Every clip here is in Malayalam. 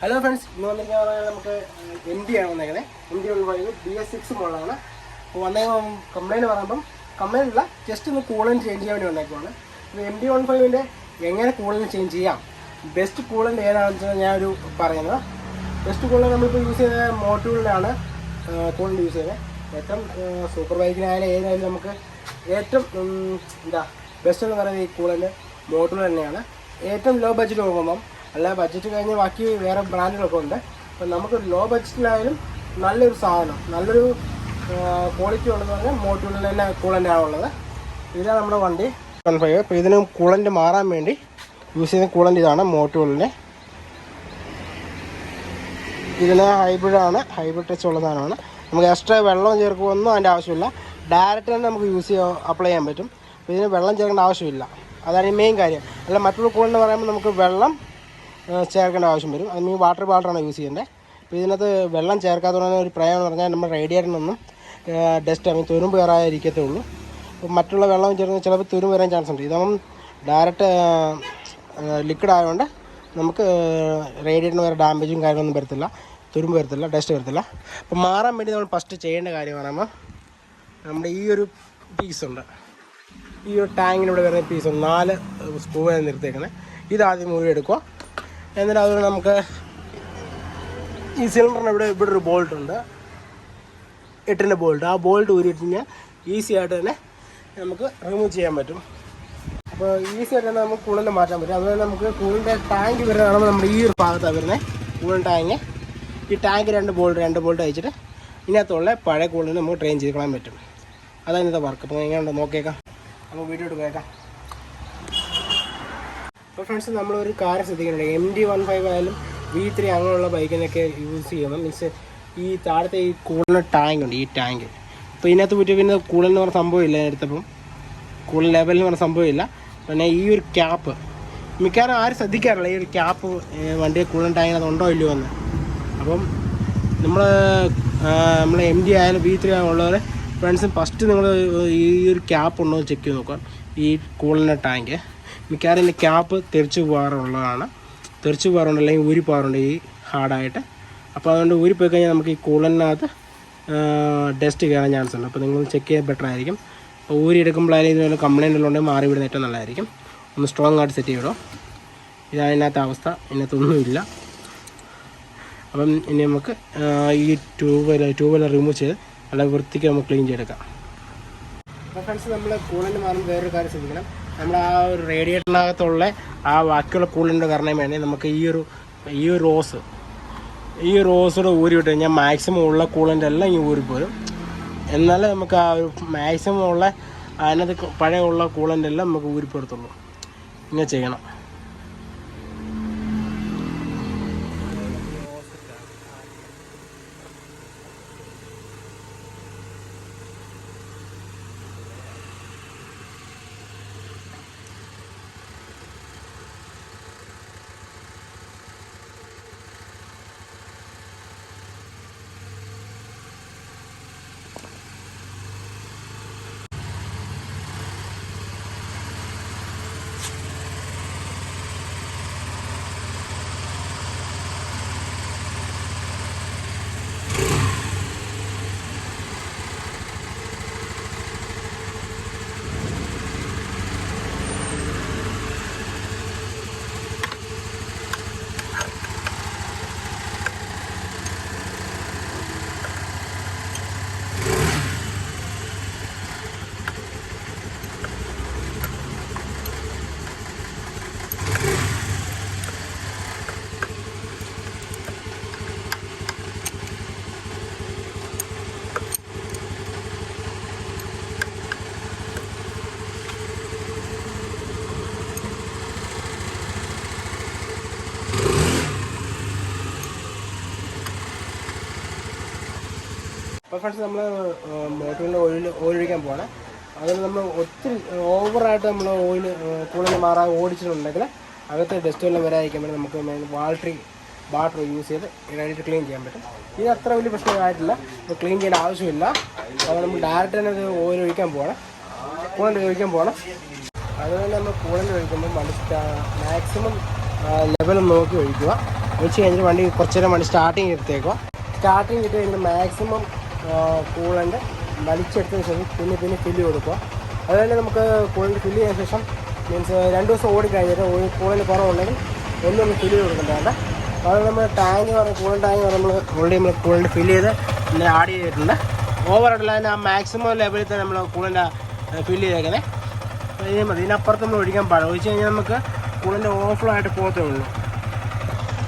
ഹലോ ഫ്രണ്ട്സ് ഇന്ന് വന്നിരിക്കുന്ന പറഞ്ഞാൽ നമുക്ക് എം ഡി ആണ് വന്നേക്കുന്നത് M D five B S six മോഡലാണ് അപ്പോൾ വന്നേക്കും കംപ്ലൈന്റ് പറയുമ്പം കംപ്ലൈന്റ് അല്ല ജസ്റ്റ് ഒന്ന് കൂളൻ ചേഞ്ച് ചെയ്യാൻ വേണ്ടി വന്നേക്കുവാണ്. അപ്പോൾ എം ഡി വൺ ഫൈവിന്റെ എങ്ങനെ കൂളൻ ചേഞ്ച് ചെയ്യാം? ബെസ്റ്റ് കൂളന്റ് ഏതാണെന്ന് വെച്ചാൽ ഞാനൊരു പറയുന്നത്. ബെസ്റ്റ് കൂളന്റ് നമ്മളിപ്പോൾ യൂസ് ചെയ്ത മോട്ടൂളിലാണ് കൂളന്റ് യൂസ് ചെയ്യുന്നത് ഏറ്റവും സൂപ്പർ ബൈക്കിനായാലും ഏതായാലും നമുക്ക് ഏറ്റവും എന്താ ബെസ്റ്റ് എന്ന് പറയുന്നത് ഈ കൂളന്റ് മോട്ടൂൾ തന്നെയാണ്. ഏറ്റവും ലോ ബഡ്ജറ്റ് നോക്കുമ്പം അല്ല ബഡ്ജറ്റ് കഴിഞ്ഞ് ബാക്കി വേറെ ബ്രാൻഡുകളൊക്കെ ഉണ്ട്. അപ്പം നമുക്ക് ലോ ബഡ്ജറ്റിലായാലും നല്ലൊരു സാധനം നല്ലൊരു ക്വാളിറ്റി ഉള്ളതെന്ന് പറഞ്ഞാൽ മോട്ടൂളിൽ തന്നെ കൂളന്റ് ആണുള്ളത് ഇതാണ് നമ്മുടെ വണ്ടി. വൺ ഫൈവ് അപ്പോൾ ഇതിന് കൂളന്റ് മാറാൻ വേണ്ടി യൂസ് ചെയ്യുന്ന കൂളന്റ് ഇതാണ് മോട്ടൂളിന്റെ ഇതിന് ഹൈബ്രിഡാണ് ഹൈബ്രിഡ് ടച്ച് ഉള്ള സാധനമാണ്. നമുക്ക് എക്സ്ട്രാ വെള്ളം ചേർക്കുമൊന്നും അതിന്റെ ആവശ്യമില്ല. ഡയറക്റ്റ് തന്നെ നമുക്ക് യൂസ് ചെയ്യാൻ അപ്ലൈ ചെയ്യാൻ പറ്റും. അപ്പോൾ ഇതിന് വെള്ളം ചേർക്കേണ്ട ആവശ്യമില്ല. അതാണ് ഈ മെയിൻ കാര്യം. അല്ല മറ്റുള്ള കൂളെന്ന് പറയുമ്പോൾ നമുക്ക് വെള്ളം ചേർക്കേണ്ട ആവശ്യം വരും. അത് ഈ വാട്ടർ ബാട്ടറാണ് യൂസ് ചെയ്യേണ്ടത് അപ്പോൾ ഇതിനകത്ത് വെള്ളം ചേർക്കാത്തതുകൊണ്ട് ഒരു പ്രയോജനം എന്ന് പറഞ്ഞാൽ നമ്മുടെ റേഡിയേറ്ററിനൊന്നും ഡസ്റ്റ് ആകും തുരുമ്പ് കയറാതിരിക്കത്തേ ഉള്ളൂ. അപ്പോൾ മറ്റുള്ള വെള്ളം ചേർന്ന് ചിലപ്പോൾ തുരുമ്പ് വരാൻ ചാൻസ് ഉണ്ട്. ഇതാകുമ്പം ഡയറക്റ്റ് ലിക്വിഡ് ആയതുകൊണ്ട് നമുക്ക് റേഡിയേറ്ററിന് വേറെ ഡാമേജും കാര്യങ്ങളൊന്നും വരത്തില്ല. തുരുമ്പ് വരത്തില്ല ഡസ്റ്റ് വരത്തില്ല. അപ്പോൾ മാറാൻ വേണ്ടി നമ്മൾ ഫസ്റ്റ് ചെയ്യേണ്ട കാര്യം പറയുമ്പോൾ നമ്മുടെ ഈ ഒരു പീസുണ്ട് ഈ ഒരു ടാങ്കിനിവിടെ വരുന്ന പീസ് നാല് സ്ക്രൂ നിർത്തിയേക്കുന്നത്. ഇതാദ്യം മുഴുവൻ എടുക്കുക. എന്നിട്ട് അതുകൊണ്ട് നമുക്ക് ഈ സിലിണ്ടറിന് ഇവിടെ ഇവിടെ ഒരു ബോൾട്ട് ഉണ്ട്. എട്ടിന്റെ ബോൾട്ട് ആ ബോൾട്ട് ഊരിയിട്ട് കഴിഞ്ഞാൽ ഈസി ആയിട്ട് തന്നെ നമുക്ക് റിമൂവ് ചെയ്യാൻ പറ്റും. അപ്പോൾ ഈസി ആയിട്ട് തന്നെ നമുക്ക് കൂളിന്റെ മാറ്റാൻ പറ്റും. അതുപോലെ നമുക്ക് കൂളിന്റെ ടാങ്ക് വരുന്നതാണ് നമ്മുടെ ഈ ഒരു ഭാഗത്താണ് വരുന്നത്. കൂളിൻ ടാങ്ക് ഈ ടാങ്ക് രണ്ട് ബോൾട്ട് രണ്ട് ബോൾട്ട് അയച്ചിട്ട് ഇതിനകത്തുള്ള പഴയ കൂളിനെ നമുക്ക് ട്രെയിൻ ചെയ്ത് കളയാൻ പറ്റും. അതാണ് ഇന്നത്തെ വർക്ക് അപ്പോൾ എങ്ങനെയുണ്ടോ നോക്കിയേക്കാം. നമുക്ക് വീഡിയോ എടുക്കാം അപ്പോൾ ഫ്രണ്ട്സ് നമ്മളൊരു കാര്യം ശ്രദ്ധിക്കുന്നുണ്ട് എം ഡി വൺ ഫൈവ് ആയാലും വി ത്രീ അങ്ങനെയുള്ള ബൈക്കിനൊക്കെ യൂസ് ചെയ്യുമ്പോൾ മീൻസ് ഈ താഴത്തെ ഈ കൂളിന് ടാങ്ക് ഉണ്ട് ഈ ടാങ്ക് അപ്പോൾ ഇതിനകത്ത് പോയിട്ട് പിന്നെ കൂളെന്ന് പറഞ്ഞ സംഭവമില്ല എടുത്തപ്പം കൂളൻ എന്ന് പറഞ്ഞ സംഭവമില്ല പിന്നെ ഈ ഒരു ക്യാപ്പ് മിക്കവാറും ആരും ശ്രദ്ധിക്കാറില്ല ഈ ഒരു ക്യാപ്പ് വണ്ടിയെ കൂളൻ ടാങ്കിനകത്ത് ഉണ്ടോ ഇല്ലയോ എന്ന്. അപ്പം നമ്മൾ നമ്മൾ എം ഡി ആയാലും വി ത്രീ ഉള്ളവർ ഫ്രണ്ട്സും ഫസ്റ്റ് നിങ്ങൾ ഈ ഒരു ക്യാപ്പ് ഉണ്ടോ എന്ന് ചെക്ക് ചെയ്ത് നോക്കുക. ഈ കൂളിന്റെ ടാങ്ക് മിക്കവാറും ഇതിന്റെ ക്യാപ്പ് തെറിച്ച് പോകാറുള്ളതാണ്. തെറിച്ച് പോകാറുണ്ട് അല്ലെങ്കിൽ ഊരി പോകാറുണ്ട് ഈ ഹാർഡായിട്ട്. അപ്പോൾ അതുകൊണ്ട് ഊരി പോയി കഴിഞ്ഞാൽ നമുക്ക് ഈ കൂളനകത്ത് ഡസ്റ്റ് കയറാൻ ചാൻസ് ഉണ്ട്. അപ്പോൾ നിങ്ങൾ ചെക്ക് ചെയ്യാൻ ബെറ്റർ ആയിരിക്കും. അപ്പോൾ ഊരി എടുക്കുമ്പോഴായാലും ഇതുപോലെ കംപ്ലൈന്റ് ഉള്ളതുകൊണ്ട് മാറി വിടുന്ന ഏറ്റവും നല്ലതായിരിക്കും. ഒന്ന് സ്ട്രോങ് ആയിട്ട് സെറ്റ് ചെയ്തോ. ഇതാണ് ഇതിനകത്ത് അവസ്ഥ. ഇതിനകത്തൊന്നുമില്ല അപ്പം ഇനി നമുക്ക് ഈ ട്യൂബ് ട്യൂബെല്ലാം റിമൂവ് ചെയ്ത് നല്ല വൃത്തിക്ക് നമുക്ക് ക്ലീൻ ചെയ്തെടുക്കാം. അപ്പോൾ ഫ്രണ്ട്സ് നമ്മൾ കൂളന്റ് മാറുമ്പോൾ വേറൊരു കാര്യം ശ്രദ്ധിക്കണം. നമ്മൾ ആ ഒരു റേഡിയേറ്ററിനകത്തുള്ള ആ ബാക്കിയുള്ള കൂളിന്റെ കാരണം വേണമെങ്കിൽ നമുക്ക് ഈ ഒരു ഈ ഒരു റോസ്. ഈ റോസോട് ഊരി വിട്ട് കഴിഞ്ഞാൽ മാക്സിമം ഉള്ള കൂളിന്റെ എല്ലാം ഈ ഊരിപ്പോരും എന്നാലേ നമുക്ക് ആ ഒരു മാക്സിമം ഉള്ള അതിനകത്ത് പഴയ ഉള്ള കൂളിന്റെ എല്ലാം നമുക്ക് ഊരിപ്പെടുത്തുള്ളൂ ഇങ്ങനെ ചെയ്യണം. അപ്പോൾ ഫ്രണ്ട്സ് നമ്മൾ മോട്ടോറിന്റെ ഓയിൽ ഒഴിക്കാൻ പോവാണ്. അതുപോലെ നമ്മൾ ഒത്തിരി ഓവറായിട്ട് നമ്മൾ ഓയിൽ കൂടുതൽ മാറാൻ ഓടിച്ചിട്ടുണ്ടെങ്കിൽ അകത്ത് ഡസ്റ്റ് എല്ലാം വരാതിരിക്കാൻ വേണ്ടി നമുക്ക് വാൾട്രി ബാട്ടർ യൂസ് ചെയ്ത് ഇടായിട്ട് ക്ലീൻ ചെയ്യാൻ പറ്റും. ഇത് അത്ര വലിയ പ്രശ്നമായിട്ടില്ല. ക്ലീൻ ചെയ്യേണ്ട ആവശ്യമില്ല. അപ്പോൾ നമ്മൾ ഡയറക്റ്റ് തന്നെ ഓയിൽ ഒഴിക്കാൻ പോകണം കൂളന്റ് ഒഴിക്കാൻ പോകണം അതുപോലെ നമ്മൾ കൂളന്റ് ഒഴിക്കുമ്പോൾ വണ്ടി മാക്സിമം ലെവൽ നോക്കി ഒഴിക്കുക. ഒഴിച്ച് കഴിഞ്ഞിട്ട് വണ്ടി കുറച്ച് നേരം വണ്ടി സ്റ്റാർട്ടിങ് എടുത്തേക്കുക സ്റ്റാർട്ടിങ് ഇട്ട് കഴിഞ്ഞാൽ മാക്സിമം കൂളന്റ് വലിച്ചെടുത്തതിന് ശേഷം പിന്നെ പിന്നെ ഫില്ല് കൊടുക്കുക. അതുപോലെ നമുക്ക് കൂളന്റ് ഫില്ല് ചെയ്യാൻ ശേഷം മീൻസ് രണ്ട് ദിവസം ഓടിക്കഴിഞ്ഞിട്ട് കൂളന്റ് കുറവുണ്ടെങ്കിൽ ഒന്നൊന്ന് ഫില്ല് കൊടുക്കേണ്ട അതുപോലെ നമ്മൾ ടാങ്ക് പറഞ്ഞ കൂളൻ ടാങ്ക് നമ്മൾ ഓൾറെഡി നമ്മൾ കൂളന്റ് ഫില്ല് ചെയ്ത് പിന്നെ ആഡ് ചെയ്തിട്ടുണ്ട്. ഓവർ ആയിട്ടുള്ള അതിന് ആ മാക്സിമം ലെവലിൽ തന്നെ നമ്മൾ കൂളിന്റെ ഫില്ല് ചെയ്തേക്കുന്നത് മതി. ഇതിനപ്പുറത്ത് നമ്മൾ ഒഴിക്കാൻ പാടില്ല. ഒഴിച്ച് കഴിഞ്ഞാൽ നമുക്ക് കൂളിന്റെ ഓഫ്ലോ ആയിട്ട് പോകത്തേ ഉള്ളൂ.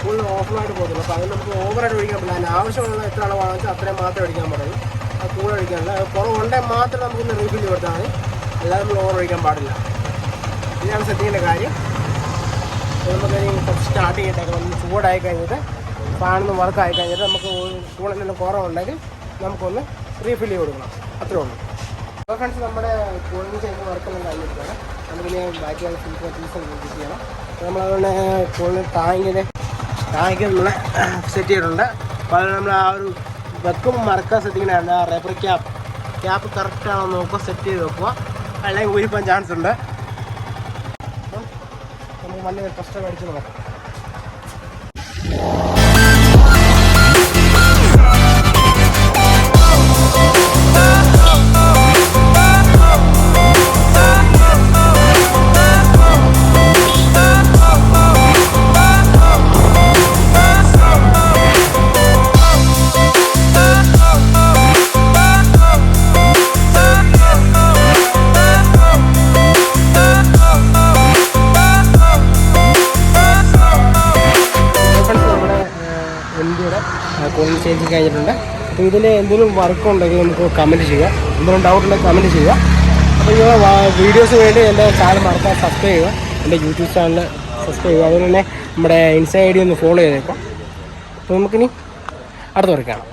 കൂടുതൽ ഓഫറായിട്ട് പോകത്തുള്ളൂ. അപ്പോൾ അത് നമുക്ക് ഓവറായിട്ട് ഒഴിക്കാൻ പറ്റില്ല. അതിന് ആവശ്യമുള്ള എത്ര അളവാണെന്ന് വെച്ചാൽ അത്രയും മാത്രമേ ഒഴിക്കാൻ പാടുള്ളൂ. അത് കൂടുതൽ ഒഴിക്കാനില്ല കുറവ് കുറവുണ്ടെങ്കിൽ മാത്രം നമുക്കൊന്ന് റീഫിൽ കൊടുത്താൽ മതി. അല്ലാതെ നമ്മൾ ഓവർ ഒഴിക്കാൻ പാടില്ല. ഇതാണ് സെറ്റിങ്ങിന്റെ കാര്യം. നമുക്ക് കുറച്ച് സ്റ്റാർട്ട് ചെയ്തിട്ടേക്കാം ഒന്ന് ചൂടായി കഴിഞ്ഞിട്ട് ഫാനൊന്ന് വർക്കായി കഴിഞ്ഞിട്ട് നമുക്ക് കൂടെന്തെങ്കിലും കുറവുണ്ടെങ്കിൽ നമുക്കൊന്ന് റീഫിൽ കൊടുക്കണം. അത്രേ ഉള്ളൂ. അപ്പോൾ ഫ്രണ്ട്സ് നമ്മുടെ കൂളിംഗ് ചെയ്യുന്ന വർക്കെല്ലാം കഴിഞ്ഞിട്ടാണ് നമുക്കിനി ബാക്കിയുള്ള ഫീച്ചർ ഫീസ് ചെയ്യണം. നമ്മളതുകൊണ്ട് കൂളിംഗ് ടാങ്കിന്റെ ടാങ്ക് സെറ്റ് ചെയ്തിട്ടുണ്ട്. അപ്പോൾ നമ്മൾ ആ ഒരു വെക്കുമ്പോൾ മറക്കാൻ ശ്രദ്ധിക്കണമായിരുന്നു ആ റബ്ബർ ക്യാപ്പ് ക്യാപ്പ് കറക്റ്റാണോ നോക്കുക സെറ്റ് ചെയ്ത് വെക്കുക അല്ലെങ്കിൽ ഊരിപ്പോൻ ചാൻസ് ഉണ്ട്. നമുക്ക് വലിയ കഷ്ടം അടിച്ചു നോക്കാം. ചേഞ്ച് കഴിഞ്ഞിട്ടുണ്ട്. അപ്പോൾ ഇതിൽ എന്തെങ്കിലും വർക്ക് ഉണ്ടെങ്കിൽ നമുക്ക് കമന്റ് ചെയ്യുക. എന്തെങ്കിലും ഡൗട്ട് ഉണ്ടെങ്കിൽ കമന്റ് ചെയ്യുക. അപ്പോൾ ഈ വീഡിയോസ് വേണ്ടി എന്റെ ചാനൽ മറക്കാൻ സബ്സ്ക്രൈബ് ചെയ്യുക. എന്റെ യൂട്യൂബ് ചാനൽ സബ്സ്ക്രൈബ് ചെയ്യുക. അതുപോലെ തന്നെ നമ്മുടെ ഇൻസ്റ്റ ഐ ഡി ഒന്ന് ഫോളോ ചെയ്തേക്കാം അപ്പോൾ നമുക്കിനി അടുത്ത വരെ കാണാം.